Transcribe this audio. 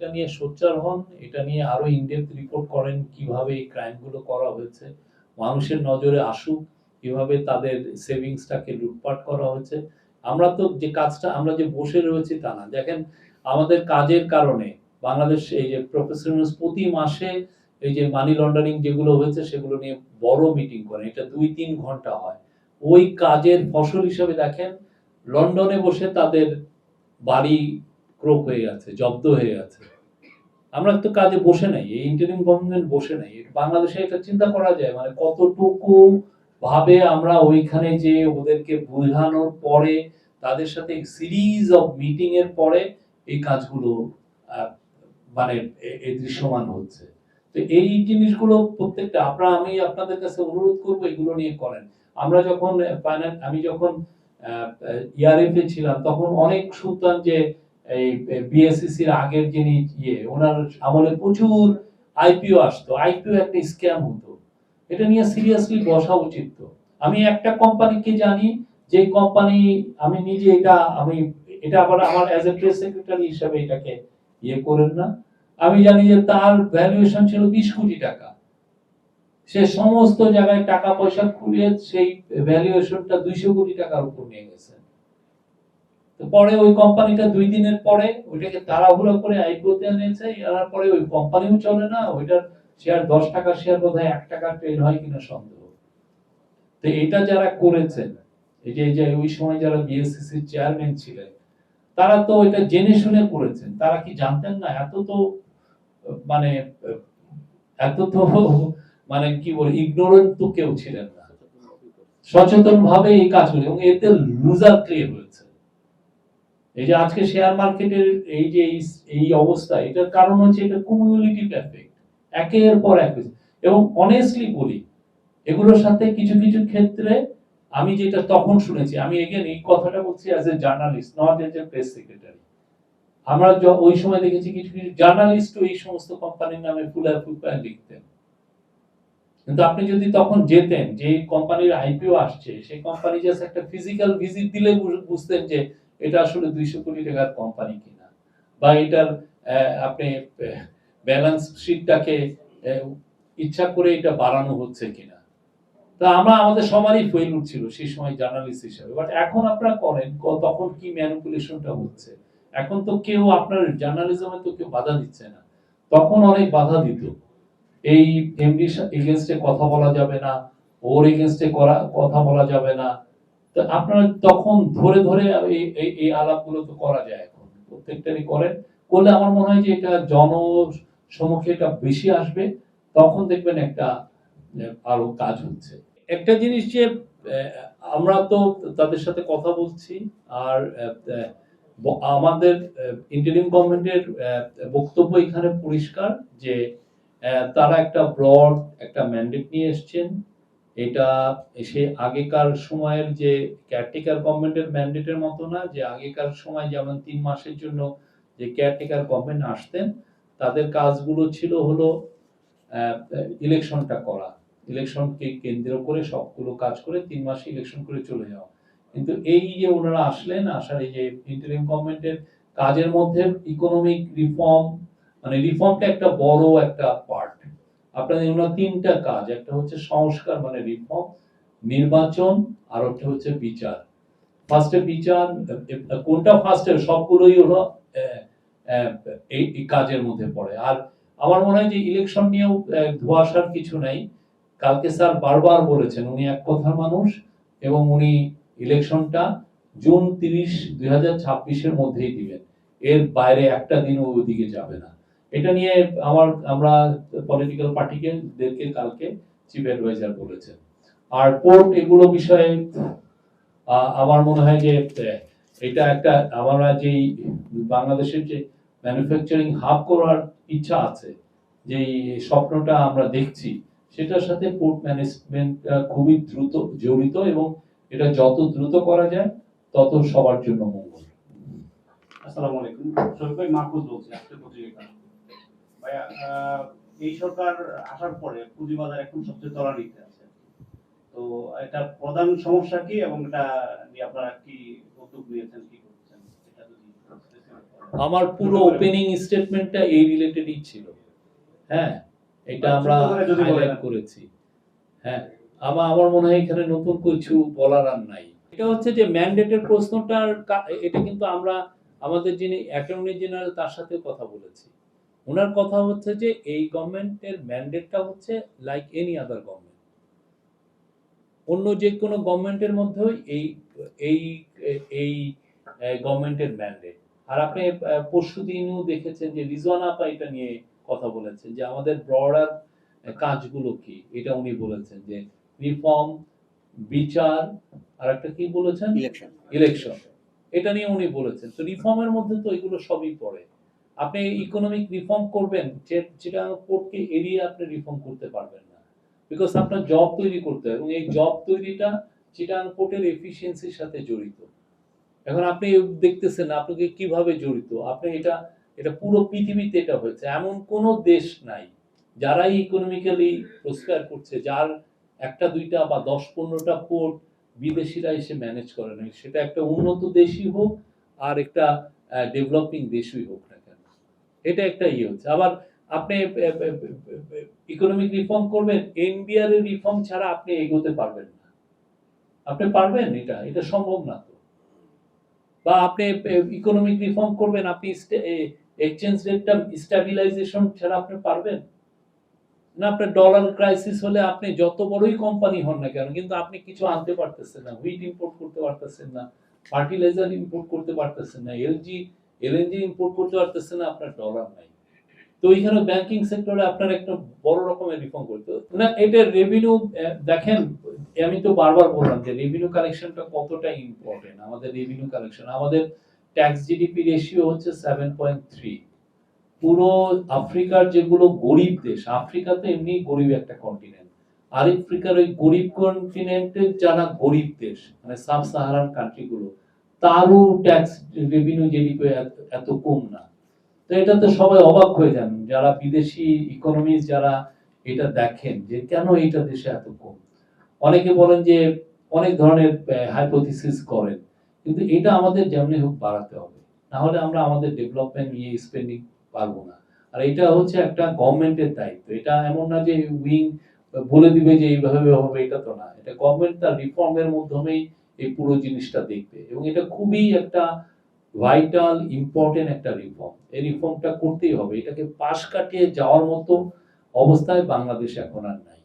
এটা নিয়ে সোচ্চার হন, এটা নিয়ে আরও ইনডেপথ রিপোর্ট করেন কীভাবে এই ক্রাইমগুলো করা হয়েছে। মানুষের নজরে আসুক কীভাবে তাদের সেভিংসটাকে লুটপাট করা হয়েছে। আমরা তো যে কাজটা, আমরা যে বসে রয়েছি তা না। দেখেন, আমাদের কাজের কারণে বাংলাদেশ এই যে প্রফেসর প্রতি মাসে এই যে মানি লন্ডারিং যেগুলো হয়েছে, সেগুলো নিয়ে বড় মিটিং করেন। এটা দুই তিন ঘণ্টা হয়। ওই কাজের ফসল হিসেবে দেখেন, লন্ডনে বসে তাদের বাড়ি ক্রোক হয়ে গেছে, জব্দ হয়ে গেছে। আমরা তো কাজে বসে নাই, এই ইন্টারিম গভর্নমেন্ট বসে নাই। বাংলাদেশে এটা চিন্তা করা যায় মানে কতটুকু ভাবে আমরা ওইখানে যে ওদেরকে বোঝানোর পরে, তাদের সাথে সিরিজ অফ মিটিং এর পরে এই কাজগুলো মানে এ- এ দৃশ্যমান হচ্ছে। তো এই জিনিসগুলো প্রত্যেকটা, আপনারা, আমি আপনাদের কাছে অনুরোধ করব এগুলো নিয়ে করেন। আমরা যখন আমি যখন ইয়ারএফ এ ছিলাম, তখন অনেক শুনতাম যে এই E আগের যিনি ইয়ে ওনার আমলে প্রচুর আইপিও আসতো। আইপিও একটা স্ক্যাম হতো। এটা নিয়ে সিরিয়াসলি বসা উচিত তো। আমি একটা কোম্পানিকে জানি যে কোম্পানি আমি নিজে এটা, আমি, এটা আবার আমার অ্যাজ এ প্রেস সেক্রেটারি হিসাবে এটাকে ইয়ে করেন না। আমি জানি যে তার ভ্যালুয়েশন ছিল বিশ কোটি টাকা। সে সমস্ত জায়গায় টাকা পয়সা খুলিয়ে সেই ভ্যালুয়েশনটা দুইশো কোটি টাকার উপর নিয়ে গেছে। পরে ওই কোম্পানিটা দুই দিনের পরে ওইটাকে তাড়াহুড়ো করে আইপিওতে এনেছে আনার পরে ওই কোম্পানিও চলে না, ওইটার শেয়ার দশ টাকা শেয়ার বোধহয় এক টাকা ট্রেড হয় কিনা সন্দেহ। তো এটা যারা করেছেন এই যে এই যে, ওই সময় যারা বিএসসিসি চেয়ারম্যান ছিলেন, তারা তো এটা জেনে শুনে করেছেন, তারা কি জানতেন না? এত তো মানে এত তো মানে কি বল ইগনোরেন্ট তো কেউ ছিলেন না। সচেতন ভাবে এই কাজগুলো এবং এতে লুজার ক্লিয়ার হয়েছে। এই যে আজকে শেয়ার মার্কেটের এই যে এই- অবস্থা, এটার কারণ হচ্ছে এটা কুমিউলিটিভ এফেক্ট একের পর এক এবং অনেস্টলি বলি, এগুলোর সাথে কিছু কিছু ক্ষেত্রে আমি যেটা তখন শুনেছি, আমি এগেন এই কথাটা বলছি as a journalist not as a press secretary আমরা ওই সময় দেখেছি কিছু কিছু জার্নালিস্ট এই সমস্ত কোম্পানির নামে ফুলায় ফুলপায় লিখতেন। কিন্তু আপনি যদি তখন যেতেন, যে কোম্পানির আইপিও আসছে, সেই কোম্পানি জাস্ট একটা ফিজিক্যাল ভিজিট দিলে বুঝতেন যে এটা আসলে দুইশো কোটি টাকার কোম্পানি কিনা? বা এটার আপনি ব্যালেন্স শিটটাকে ইচ্ছা করে এটা বাড়ানো হচ্ছে কিনা? তা আমরা আমাদের সবারই ফেল ছিল সেই সময় জার্নালিস্ট হিসেবে। বাট এখন আপনারা করেন তখন কি ম্যানিপুলেশনটা হচ্ছে? এখন তো কেউ আপনার জার্নালিজমে তো কেউ বাধা দিচ্ছে না। তখন অনেক বাধা দিত। এই এমডি এগেনস্টে কথা বলা যাবে না, ওর এগেনস্টে করা কথা বলা যাবে না। তো আপনারা তখন ধরে ধরে এই, এই- আলাপগুলো তো করা যায় এখন। প্রত্যেকটারই করেন। করলে আমার মনে হয় যে এটা জন সম্মুখে এটা বেশি আসবে, তখন দেখবেন একটা আরও কাজ হচ্ছে। একটা জিনিস যে আমরা তো তাদের সাথে কথা বলছি, আর আমাদের ইন্টারিম গভর্নমেন্টের বক্তব্য এখানে পরিষ্কার যে তারা একটা ব্রড একটা ম্যান্ডেট নিয়ে এসছেন। এটা সে আগেকার সময়ের যে কেয়ারটেকার গভর্নমেন্টের ম্যান্ডেটের মতো না, যে আগেকার সময় যেমন তিন মাসের জন্য যে কেয়ারটেকার গভর্নমেন্ট আসতেন, তাদের কাজগুলো ছিল হলো ইলেকশনটা করা। ইলেকশনকে কেন্দ্র করে সবগুলো কাজ করে তিন মাসে ইলেকশন করে চলে যাওয়া। কিন্তু এই যে ওনারা আসলেন, আসার এই যে ইন্টারিম গভর্নমেন্টের কাজের মধ্যে ইকোনমিক রিফর্ম মানে রিফর্মটা একটা বড় একটা পার্ট আপনাদের ওনার তিনটা কাজ, একটা হচ্ছে সংস্কার মানে রিফর্ম নির্বাচন, আর একটা হচ্ছে বিচার। ফার্স্টে বিচার কোনটা ফার্স্টে সবগুলোই হলো এই কাজের মধ্যে পড়ে। আর আমার মনে হয় যে ইলেকশন নিয়েও ধোঁয়াশার কিছু নাই। কালকে স্যার বারবার বলেছেন, উনি এক কথার মানুষ এবং উনি ইলেকশনটা জুন তিরিশ, দুই হাজার ছাব্বিশের মধ্যেই দিবেন। এর বাইরে একটা দিনও ওদিকে যাবে না। এটা নিয়ে আমার, আমরা পলিটিক্যাল পার্টিকে দেরকে কালকে চিফ অ্যাডভাইজার বলেছেন। আর পোর্ট এগুলো বিষয়ে আমার মনে হয় যে এটা একটা, আমরা যেই বাংলাদেশের যে ম্যানুফ্যাকচারিং হাব করার ইচ্ছা আছে, যেই স্বপ্নটা আমরা দেখছি, সেটার সাথে পোর্ট ম্যানেজমেন্ট খুবই দ্রুত জড়িত এবং এটা যত দ্রুত করা যায়, তত সবার জন্য মঙ্গল। আসসালামু আলাইকুম। শরীফ মাহফুজ বলছি আজকে পত্রিকা এই সরকার আসার পরে পুঁজিবাজার এখন সবচেয়ে তলানিতে আছে। তো এটা প্রধান সমস্যা কি এবং এটা নিয়ে আপনারা কি উদ্যোগ নিয়েছেন কি করছেন? আমার পুরো ওপেনিং স্টেটমেন্টটা এই রিলেটেডই ছিল। হ্যাঁ এটা আমরা। হাইলাইট করেছি। হ্যাঁ আমার আমার মনে হয় এখানে নতুন কিছু বলার আর নাই। এটা হচ্ছে যে ম্যান্ডেটের প্রশ্নটার এটা কিন্তু আমরা আমাদের যিনি অ্যাটর্নি জেনারেল তার সাথে কথা বলেছি। ওনার কথা হচ্ছে যে এই গভর্নমেন্টের ম্যান্ডেটটা হচ্ছে লাইক এনি আদার গভর্নমেন্ট অন্য যে কোনো গভর্নমেন্টের মধ্যেও এই এই এই গভর্নমেন্টের ম্যান্ডেট। আর আপনি পরশু দিনও দেখেছেন যে রিজওয়ান আপা এটা নিয়ে কথা বলেছেন যে আমাদের ব্রডার কাজগুলো কি এটা উনি বলেছেন যে রিফর্ম বিচার আর একটা কি বলেছেন? ইলেকশন ইলেকশন এটা নিয়ে উনি বলেছেন। তো রিফর্মের মধ্যে তো এগুলো সবই পড়ে। আপনি ইকোনমিক রিফর্ম করবেন যেটা কোর্টকে এড়িয়ে আপনি রিফর্ম করতে পারবেন না। বিকজ আপনার জব তৈরি করতে হবে এবং এই জব তৈরিটা চিটাং কোর্টের এফিসিয়েন্সির সাথে জড়িত। এখন আপনি দেখতেছেন আপনাকে কীভাবে জড়িত? আপনি এটা এটা পুরো পৃথিবীতে এটা হয়েছে। এমন কোনো দেশ নাই যারাই ইকোনমিক্যালি প্রসপেয়ার করছে, যার একটা, দুইটা বা দশ, পনেরোটা পোর্ট বিদেশিরা এসে ম্যানেজ করে না সেটা একটা উন্নত দেশই হোক আর একটা ডেভেলপিং দেশই হোক না এটা একটা ইয়ে হচ্ছে। আবার আপনি ইকোনমিক রিফর্ম করবেন, এনবিআর এর রিফর্ম ছাড়া আপনি এগোতে পারবেন না। আপনি পারবেন এটা এটা সম্ভব না তো। বা আপনি ইকোনমিক রিফর্ম করবেন, আপনি এক্সচেঞ্জ রেটটা স্টেবিলাইজেশন ছাড়া আপনি পারবেন। না আপনার ডলার ক্রাইসিস হলে আপনি যত বড়ই কোম্পানি হন না কেন, কিন্তু আপনি কিছু আনতে পারতেছেন না হুইট ইম্পোর্ট করতে পারতেছেন না ফার্টিলাইজার ইম্পোর্ট করতে পারতেছেন না এলজি এলএনজি ইম্পোর্ট করতে পারতেছে না, আপনার ডলার নাই। তো এইখানে ব্যাংকিং সেক্টরে আপনার একটা বড় রকমের রিফর্ম করতে না, এটা রেভিনিউ দেখেন, আমি তো বারবার বললাম যে রেভিনিউ কালেকশনটা কতটা ইম্পর্টেন্ট আমাদের রেভিনিউ কালেকশন আমাদের ট্যাক্স জিডিপি রেশিও হচ্ছে সেভেন পয়েন্ট থ্রি পুরো আফ্রিকার যেগুলো গরিব দেশ, আফ্রিকা তো এমনি গরিব একটা কন্টিনেন্ট আর আফ্রিকার ওই গরিব কন্টিনেন্টের যারা গরিব দেশ মানে সাব সাহারান কান্ট্রিগুলো তারও ট্যাক্স রেভিনিউ জিডিপি এত কম না। তো এটা তো সবাই অবাক হয়ে যান, যারা বিদেশি ইকোনমিস্ট যারা এটা দেখেন যে কেন এটা দেশে এত কম। অনেকে বলেন যে অনেক ধরনের হাইপোথিসিস করেন, কিন্তু এটা আমাদের যেমনি হোক বাড়াতে হবে। না হলে আমরা আমাদের ডেভেলপমেন্ট নিয়ে স্পেন্ডিং পারব না। আর এটা হচ্ছে একটা গভর্নমেন্টের দায়িত্ব। এটা এমন না যে উইং বলে দিবে যে এইভাবে হবে, এটা তো না। এটা গভর্নমেন্ট তার রিফর্মের মাধ্যমেই এই পুরো জিনিসটা দেখবে। এবং এটা খুবই একটা ভাইটাল ইম্পর্টেন্ট একটা রিফর্ম এই রিফর্মটা করতেই হবে। এটাকে পাশ কাটিয়ে যাওয়ার মতো অবস্থায় বাংলাদেশ এখন আর নাই।